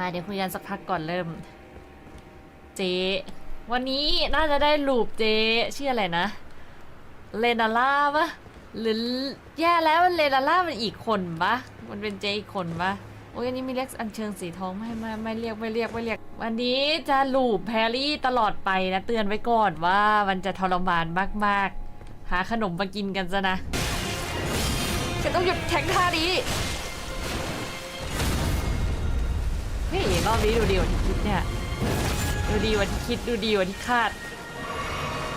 มาเดี๋ยวคุยกันสักพักก่อนเริ่ม เจ วันนี้น่าจะได้ลูปเจชื่ออะไรนะ เลนาล่าปะหรือแย่แล้วเลนาล่ามันอีกคนปะมันเป็นเจอีกคนปะโอ้ยอันนี้มีเรียกอันเชิงสีทองไม่ไม่ไม่เรียกไม่เรียกไม่เรียก วันนี้จะลูปแพรรี่ตลอดไปนะเตือนไว้ก่อนว่ามันจะทรมานมากๆ หาขนมมากินกันซะนะฉันต้องหยุดแข่งท่านี้ เฮ้ยรอบนี้ดูดีกว่าที่คิดเนี่ย ดูดีกว่าที่คิดดูดีกว่าที่คาด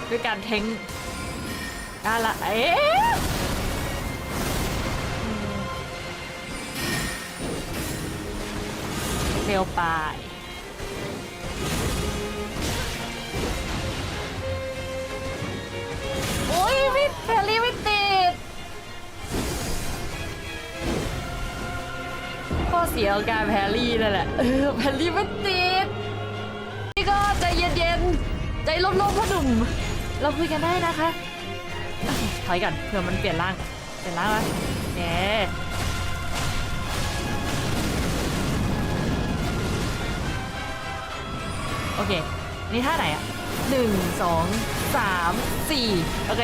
ด้วยการแทงอะละเอ๊ะเร็วไป เสียงการแพรรี่นั่นแหละเออแพรรี่ไม่ติดนี่ก็ใจเย็นๆ ใจร่มๆพ่อหนุ่ม เราคุยกันได้นะคะอะถอยก่อนเผื่อมันเปลี่ยนร่าง เปลี่ยนร่างวะแหมโอเค นี่ท่าไหนอะหนึ่งสองสามสี่โอเค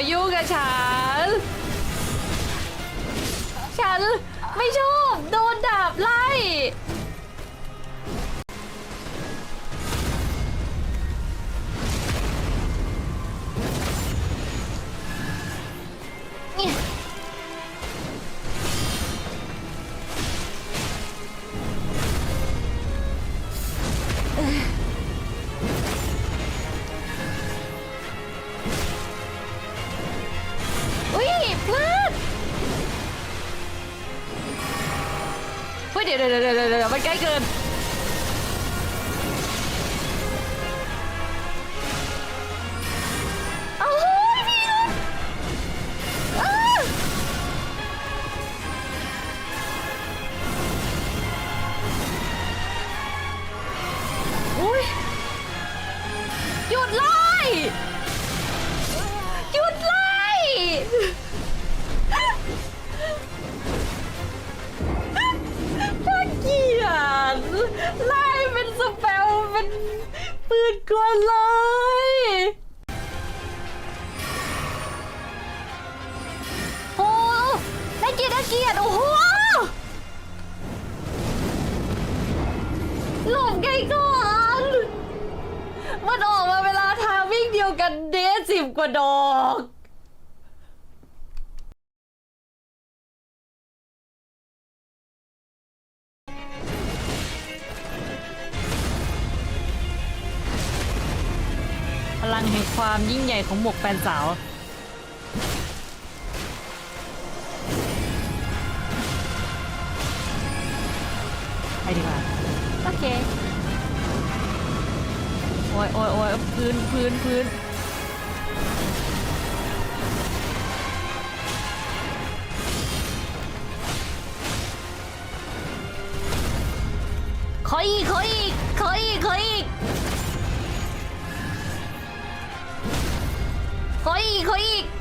มายุ่งกับฉัน ฉันไม่ชอบโดนด่า ฮ้ยเดี๋ยวเดี๋ยวเดี๋ยวเดี๋ยวมันใกล้เกิน เอาเฮ้ยพี่ลูกอ้าอุ้ยหยุดไล่ห ไกลก่อน มันออกมาเวลาทางวิ่งเดียวกันเดซสิบกว่าดอกพลังแห่งความยิ่งใหญ่ของหมวกแฟนสาว ไปดีกว่า โอเคโอ้ ยโอ้ยโอ้ยพื้นพื้นพื้นขออีกขออีกขออีกขออีกขออีกขออีก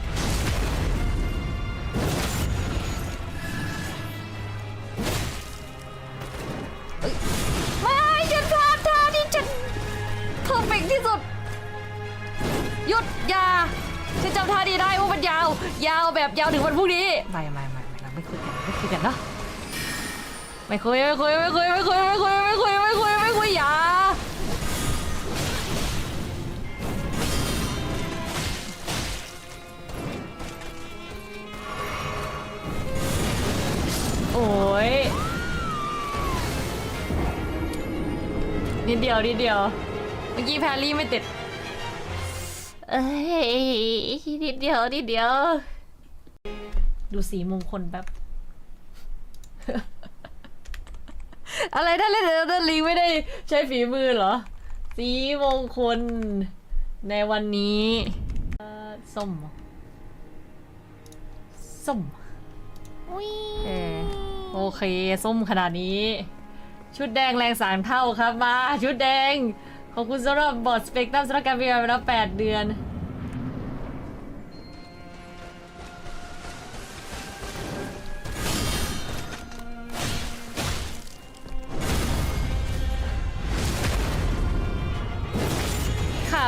ไม่ไม่ไม่เราไม่คุยกันไม่คุยกันเนาะไม่คุยไม่คุยไม่คุยไม่คุยไม่คุยไม่คุยไม่คุยไม่คุยอย่าโอ้ยนิดเดียวนิดเดียว เมื่อกี้แพรรี่ไม่ติด เอ้ยนิดเดียวนิดเดียว ดูสีมงคลแบบ อะไรได้เลยเดนลิงไม่ได้ใช้ฝีมือเหรอ สีมงคล ในวันนี้เอ่อส้มเหรอส้มเออโอเค ส้มขนาดนี้ ชุดแดงแรงสามเท่าครับมา ชุดแดง ขอบคุณสำหรับบอร์ดสเปกตรัมสำหรับการเรียนไปแล้วแปดเดือน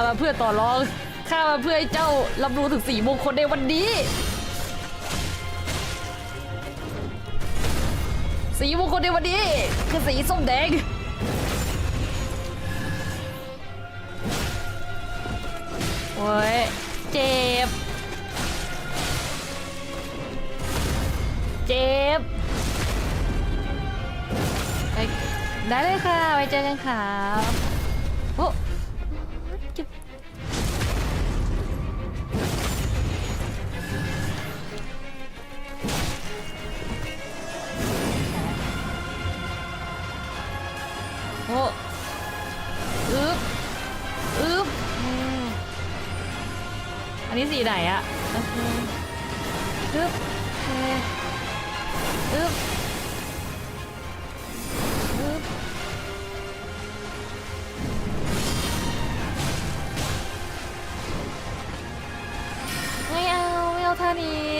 มาเพื่อต่อรอง ข้ามาเพื่อให้เจ้ารับรู้ถึงสีมงคลในวันนี้ สีมงคลในวันนี้ คือสีส้มแดง โอ้ย เจ็บ เจ็บไปได้เลยค่ะ ไว้เจอกันค่ะ ไหนอะโอเคอึ๊บโอเคอึ๊บอึ๊บไม่เอาไม่เอาท่านี้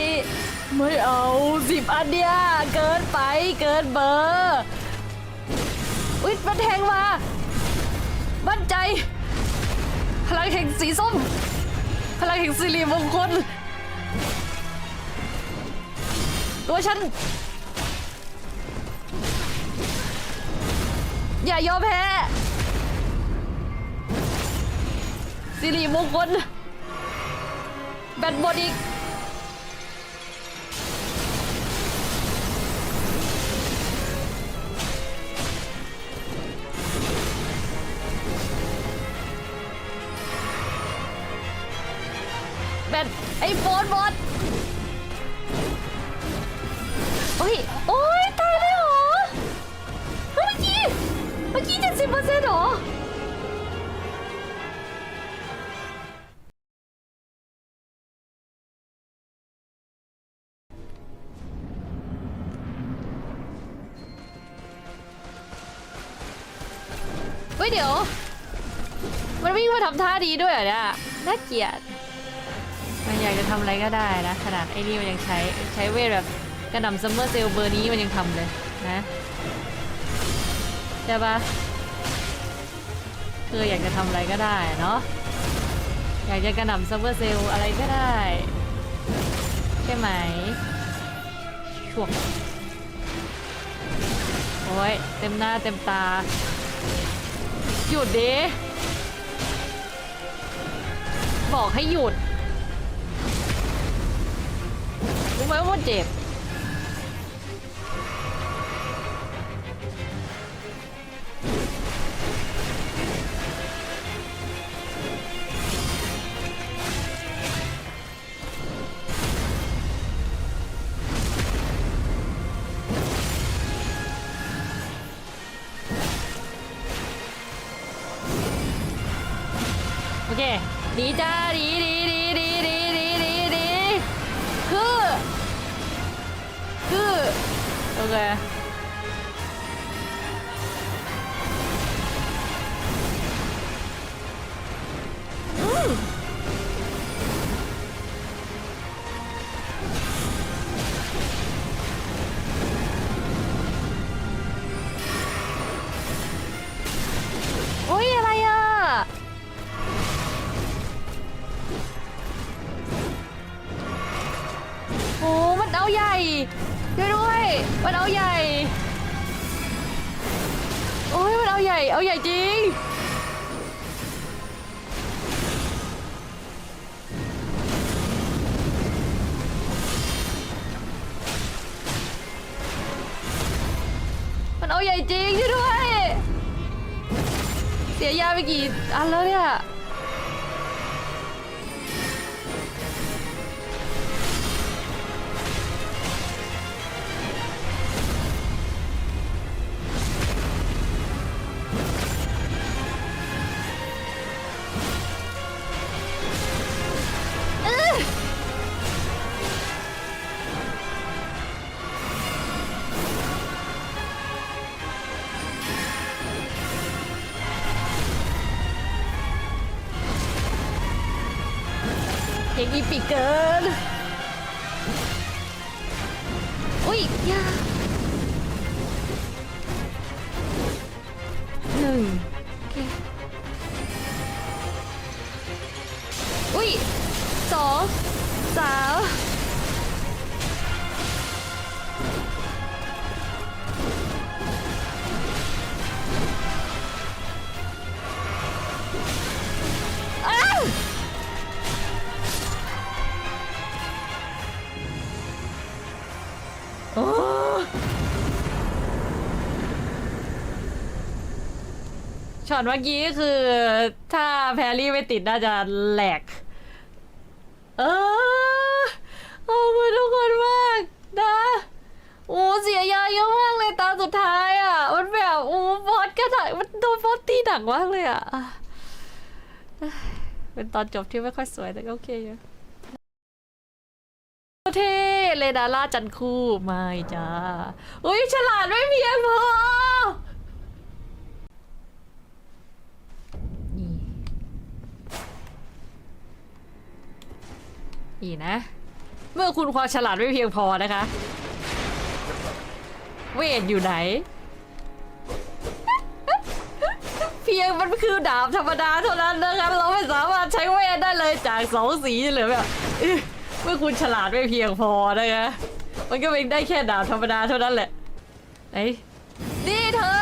ไม่เอาสิบอันเดียเกินไปเกินเบอร์อุ๊ยมันแทงมา มั่นใจ พลังแห่งสีส้ม พลังแห่งสิริมงคลตัวฉัน อย่ายอมแพ้สิริมงคลแบตหมดอีก แบตไอ้โฟนหมดโอ้ย โอ้ยตายเลยเหรอ เมื่อกี้ เมื่อกี้เจ็ดสิบเปอร์เซ็นต์หรอเฮ้ยเดี๋ยว มันวิ่งมาทำท่าดีด้วยเหรอเนี่ยน่าเกลียด มันอยากจะทำอะไรก็ได้นะ ขนาดไอ้นี่มันยังใช้ใช้เวทแบบกระหน่ำซัมเมอร์เซลเบอร์นี้มันยังทำเลยนะใช่ปะคืออยากจะทำอะไรก็ได้เนาะอยากจะกระหน่ำซัมเมอร์เซลอะไรก็ได้ ใช่ไหมช่วงโอ้ยเต็มหน้าเต็มตา หยุดดิบอกให้หยุด 정말 멋집. 오케이. 니 자리를 对？ ช่วยด้วย มันเอาใหญ่อุ้ยมันเอาใหญ่ เอาใหญ่จริง มันเอาใหญ่จริงช่วยด้วย เสียยาไปกี่อันแล้วเนี่ย เพลงอีปิกเกิน อุ้ยอยาหนึ่ง อตเมื่อกี้คือ ถ้าแพรรี่ไม่ติดน่าจะแหลก เออขอบคุณทุกคนมากนะโอ้เสียยาเยอะมากเลยตาสุดท้ายอะ มันแบบโอ้บอสก็หนักมันโดนบอสตีหนักมากเลยอะ เป็นตอนจบที่ไม่ค่อยสวยแต่ก็โอเคอยู่เท่เลดาล่าจันคู่ไม่จ้า อุ้ยฉลาดไม่เพียงพอ นี่ นี่นะ เมื่อคุณความฉลาดไม่เพียงพอนะคะ เวทอยู่ไหน เพียงมันคือดาบธรรมดาเท่านั้นนะครับเราไม่สามารถใช้เวทได้เลยจากสองสีเหลือแบบเมื่อคุณฉลาดไม่เพียงพอนะคะมันก็เป็นได้แค่ดาบธรรมดาเท่านั้นแหละไหนนี่เธอ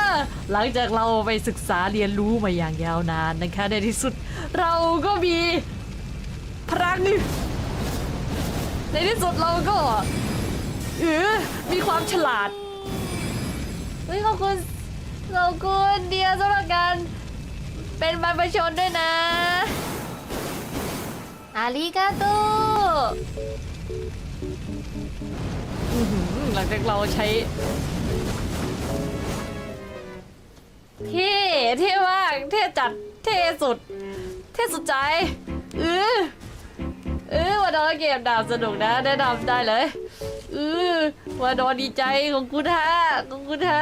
หลังจากเราไปศึกษาเรียนรู้มาอย่างยาวนานนะคะในที่สุด เราก็มีพลัง ในที่สุดเราก็เออมีความฉลาดเฮ้ยขอบคุณขอบคุณเดียสำหรับการเป็นบรรพชนด้วยนะ อาริกาโตอื้หลังจากเราใช้เท่เท่มากเท่จัดเท่สุด เท่สุดใจเออ เออวันนอนเกมดาบสนุกนะแนะนำได้เลยเออวันนอนดีใจของกูท่าของกูท่า